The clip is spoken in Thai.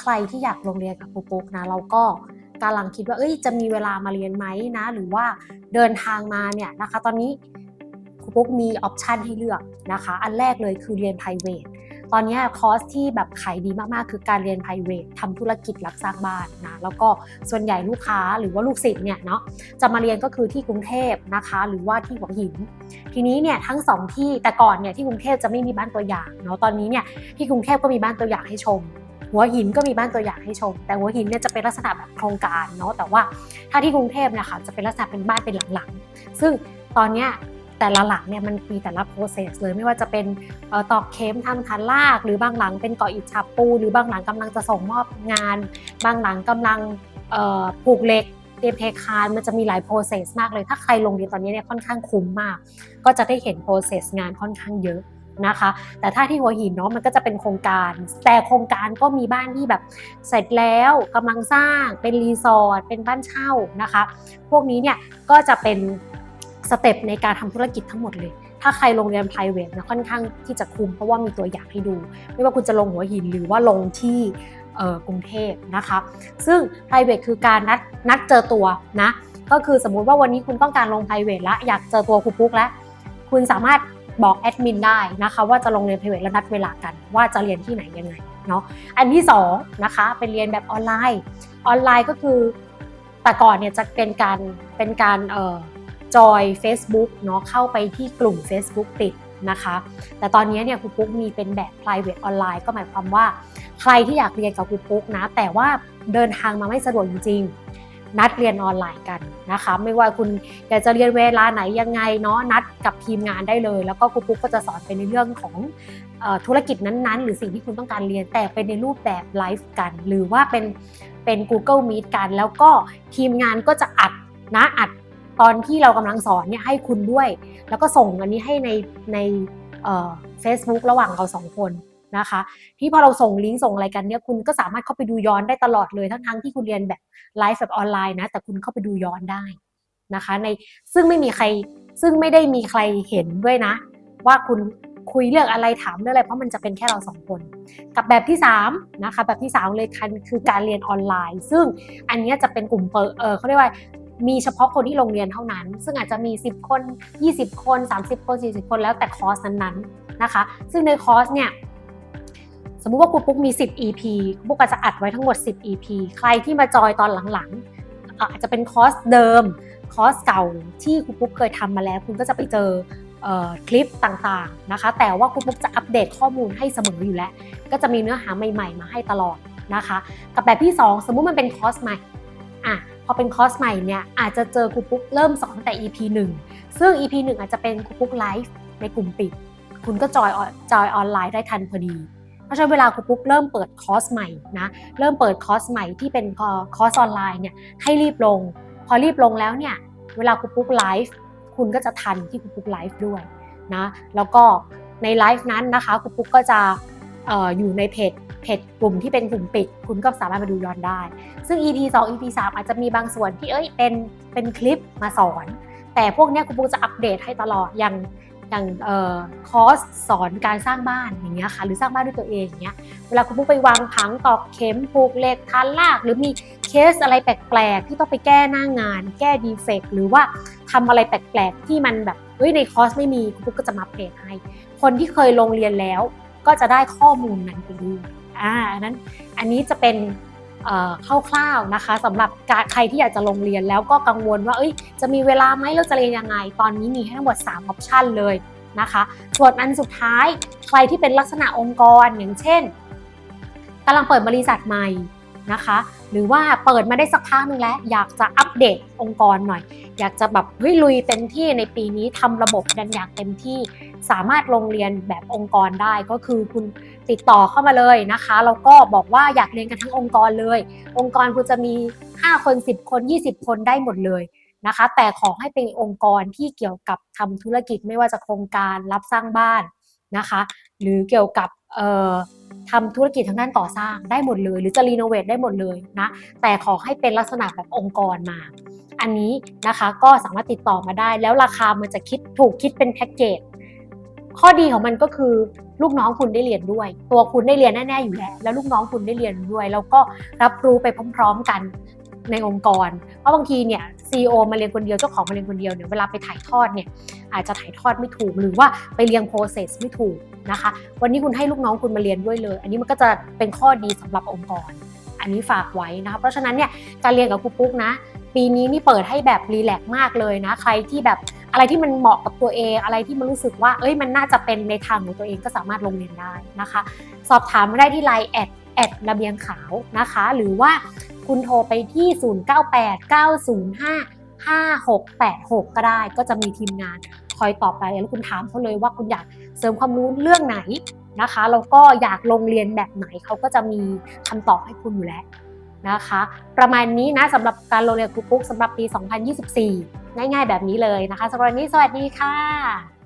ใครที่อยากลงเรียนกับครูปุ๊กนะเราก็กำลังคิดว่าเอ้ยจะมีเวลามาเรียนไหมนะ หรือว่าเดินทางมาเนี่ยนะคะ ตอนนี้ครูปุ๊กมีออปชันให้เลือกนะคะ อันแรกเลยคือเรียน private ตอนนี้คอร์สที่แบบขายดีมากๆ คือการเรียน private ทำธุรกิจรับสร้างบ้านนะแล้วก็ส่วนใหญ่ลูกค้าหรือว่าลูกศิษย์เนี่ยเนาะจะมาเรียนก็คือที่กรุงเทพนะคะ หรือว่าที่หัวหิน ทีนี้เนี่ยทั้งสองที่แต่ก่อนเนี่ยที่กรุงเทพจะไม่มีบ้านตัวอย่างเนาะตอนนี้เนี่ยที่กรุงเทพก็มีบ้านตัวอย่างให้ชม หัวหินก็มีบ้านตัวอย่างให้ชม แต่หัวหินเนี่ยจะเป็นลักษณะแบบโครงการเนาะแต่ว่าถ้าที่กรุงเทพนะคะจะเป็นลักษณะเป็นบ้านเป็นหลังๆ ซึ่งตอนเนี้ยแต่ละหลังเนี่ยมันมีแต่ละ process เลยไม่ว่าจะเป็นออตอกเข็มทำฐานลาก หรือบางหลังเป็นก่ออิฐฉาบปู หรือบางหลังกำลังจะส่งมอบงาน บางหลังกำลังเอ่อปลูกเหล็กเตรียมเทคานมันจะมีหลาย process มากเลย ถ้าใครลงเรียนตอนนี้เนี่ยค่อนข้างคุ้มมาก ก็จะได้เห็น process งานค่อนข้างเยอะ นะคะ แต่ถ้าที่หัวหินเนาะมันก็จะเป็นโครงการ แต่โครงการก็มีบ้านที่แบบเสร็จแล้วกำลังสร้างเป็นรีสอร์ทเป็นบ้านเช่านะคะ พวกนี้เนี่ยก็จะเป็นสเต็ปในการทำธุรกิจทั้งหมดเลย ถ้าใครลงเรียน p r i v a t นะค่อนข้างที่จะคุ้มเพราะว่ามีตัวอย่างให้ดู ไม่ว่าคุณจะลงหัวหินหรือว่าลงที่กรุงเทพนะคะ ซึ่ง p r i v a t คือการนัดนัดเจอตัวนะ ก็คือสมมุติว่าวันนี้คุณต้องการลง p r i v a t แล้วอยากเจอตัวครูปุ๊กแล้ว คุณสามารถ บอกแอดมินได้นะคะว่าจะลงเรียน private แล้วนัดเวลากันว่าจะเรียนที่ไหนยังไงเนาะอันที่สองนะคะเป็นเรียนแบบออนไลน์ ออนไลน์ก็คือแต่ก่อนเนี่ยจะเป็นการเป็นการเอ่อจอย Facebook เนาะเข้าไปที่กลุ่ม Facebook ติดนะคะ แต่ตอนนี้เนี่ยครูปุ๊กมีเป็นแบบ private ออนไลน์ก็หมายความว่า ใครที่อยากเรียนกับครูปุ๊กนะ แต่ว่าเดินทางมาไม่สะดวกจริงๆ นัดเรียนออนไลน์กันนะคะ ไม่ว่าคุณอยากจะเรียนเวลาไหนยังไงเนาะนัดกับทีมงานได้เลย แล้วก็ครูปุ๊กก็จะสอนไปในเรื่องของธุรกิจนั้นๆ หรือสิ่งที่คุณต้องการเรียนแต่เป็นในรูปแบบไลฟ์กัน หรือว่าเป็นเป็น Google Meet กัน แล้วก็ทีมงานก็จะอัดนะอัดตอนที่เรากำลังสอนเนี่ยให้คุณด้วย แล้วก็ส่งอันนี้ให้ในในเฟซบุ๊กระหว่างเราสองคน นะคะ ที่พอเราส่งลิงก์ส่งอะไรกันเนี่ยคุณก็สามารถเข้าไปดูย้อนได้ตลอดเลยทั้งทั้งๆที่คุณเรียนแบบไลฟ์แบบออนไลน์นะแต่คุณเข้าไปดูย้อนได้นะคะในซึ่งไม่มีใครซึ่งไม่ได้มีใครเห็นด้วยนะ ว่าคุณคุยเรื่องอะไรถามเรื่องอะไรเพราะมันจะเป็นแค่เราสองคน กับแบบที่3นะคะแบบที่3เลยคันคือการเรียนออนไลน์ ซึ่งอันนี้จะเป็นกลุ่มเปิดเออเขาเรียกว่ามีเฉพาะคนที่โรงเรียนเท่านั้น ซึ่งอาจจะมี 10 คน 20 คน 30 คน 40 คนแล้วแต่คอร์สนั้นๆนะคะ ซึ่งในคอร์สเนี่ย สมมุติว่าครูปุ๊กมี 10 EP ครูปุ๊กก็จะอัดไว้ทั้งหมด 10 EP ใครที่มาจอยตอนหลังๆ อาจจะเป็นคอร์สเดิม คอร์สเก่าที่ครูปุ๊กเคยทำมาแล้ว คุณก็จะไปเจอคลิปต่างๆนะคะ แต่ว่าครูปุ๊กจะอัปเดตข้อมูลให้เสมออยู่แล้ว ก็จะมีเนื้อหาใหม่ๆ มาให้ตลอดนะคะ กับแบบที่ 2 สมมุติมันเป็นคอร์สใหม่อะพอเป็นคอร์สใหม่เนี่ยอาจจะเจอครูปุ๊กเริ่มสอนตั้งแต่ EP 1 ซึ่ง EP 1 อาจจะเป็นครูปุ๊กไลฟ์ในกลุ่มปิด คุณก็จอยจอยออนไลน์ได้ทันพอดี ราะฉะนั้นเวลาครูปุ๊กเริ่มเปิดคอร์สใหม่นะเริ่มเปิดคอร์สใหม่ที่เป็นคอร์สออนไลน์เนี่ยให้รีบลง พอรีบลงแล้วเนี่ยเวลาครูปุ๊กไลฟ์คุณก็จะทันที่ครูปุ๊กไลฟ์ด้วยนะแล้วก็ในไลฟ์นั้นนะคะครูปุ๊กก็จะอออยู่ในเพจเพจกลุ่มที่เป็นกลุ่มปิด คุณก็สามารถมาดูย้อนได้ ซึ่ง EP 2 EP 3 อาจจะมีบางส่วนที่เอ้ยเป็นเป็นคลิปมาสอน แต่พวกเนี้ยครูปุ๊กจะอัปเดตให้ตลอดอย่าง อย่างเอ่อคอร์สสอนการสร้างบ้านอย่างเงี้ยค่ะหรือสร้างบ้านด้วยตัวเองอย่างเงี้ยเวลาคุณปุ๊กไปวางผังตอกเข็มผูกเหล็กทันลาก หรือมีเคสอะไรแปลกๆ ที่ต้องไปแก้หน้างาน แก้ดีเฟกหรือว่าทำอะไรแปลกๆ ที่มันแบบเฮ้ยในคอร์สไม่มีคุณปุ๊กก็จะมาอัปเดตให้คนที่เคยลงเรียนแล้วก็จะได้ข้อมูลนั้นไปด้วยอ่าอันนั้นอันนี้จะเป็น คร่าวๆนะคะสำหรับใครที่อยากจะลงเรียนแล้วก็กังวลว่าเอ้ยจะมีเวลาไหมเราจะเรียนยังไง ตอนนี้มีให้ทั้งหมด 3 ออปชันเลยนะคะส่วนอันสุดท้ายใครที่เป็นลักษณะองค์กรอย่างเช่นกำลังเปิดบริษัทใหม่ นะคะ หรือว่าเปิดมาได้สักพักหนึงแล้ว อยากจะอัปเดตองค์กรหน่อย อยากจะแบบเฮ้ยลุยเต็มที่ในปีนี้ทำระบบกันอย่างเต็มที่ สามารถลงเรียนแบบองค์กรได้ก็คือคุณติดต่อเข้ามาเลยนะคะแล้วก็บอกว่าอยากเรียนกันทั้งองค์กรเลย องค์กรคุณจะมี 5 คน 10 คน 20 คนได้หมดเลยนะคะ แต่ขอให้เป็นองค์กรที่เกี่ยวกับทำธุรกิจไม่ว่าจะโครงการรับสร้างบ้าน นะคะ หรือเกี่ยวกับทำธุรกิจทางด้านก่อสร้างได้หมดเลย หรือจะรีโนเวทได้หมดเลยนะ แต่ขอให้เป็นลักษณะแบบองค์กรมา อันนี้นะคะก็สามารถติดต่อมาได้ แล้วราคามันจะคิดถูกคิดเป็นแพ็กเกจข้อดีของมันก็คือลูกน้องคุณได้เรียนด้วย ตัวคุณได้เรียนแน่ๆอยู่แล้วแล้วลูกน้องคุณได้เรียนด้วย แล้วก็รับรู้ไปพร้อม ๆ กันในองค์กร เพราะบางทีเนี่ย ซีอมาเรียนคนเดียวเจ้าของมาเรียนคนเดียวเนี่ยเวลาไปถ่ายทอดเนี่ยอาจจะถ่ายทอดไม่ถูกหรือว่าไปเรียงโปรเซสไม่ถูกนะคะ วันนี้คุณให้ลูกน้องคุณมาเรียนด้วยเลย อันนี้มันก็จะเป็นข้อดีสำหรับองค์กร อันนี้ฝากไว้นะคะเพราะฉะนั้นเนี่ยการเรียนกับครูปุ๊กนะ ปีนี้นี่เปิดให้แบบรีแลกซ์มากเลยนะใครที่แบบอะไรที่มันเหมาะกับตัวเองอะไรที่มันรู้สึกว่า เอ้ยมันน่าจะเป็นในทางของตัวเองก็สามารถลงเรียนได้นะคะ สอบถามได้ที่ไลน์แอดแอดระเบียงขาวนะคะ หรือว่า คุณโทรไปที่ 0989055686 ก็ได้ก็จะมีทีมงานคอยตอบรายละเอียดแล้วคุณถามเขาเลยว่าคุณอยากเสริมความรู้เรื่องไหนนะคะแล้วก็อยากลงเรียนแบบไหนเขาก็จะมีคำตอบให้คุณอยู่แล้วนะคะ ประมาณนี้นะสำหรับการโรงเรียนครูปุ๊กสำหรับปี 2024 ง่ายๆแบบนี้เลยนะคะสำหรับวันนี้สวัสดีค่ะ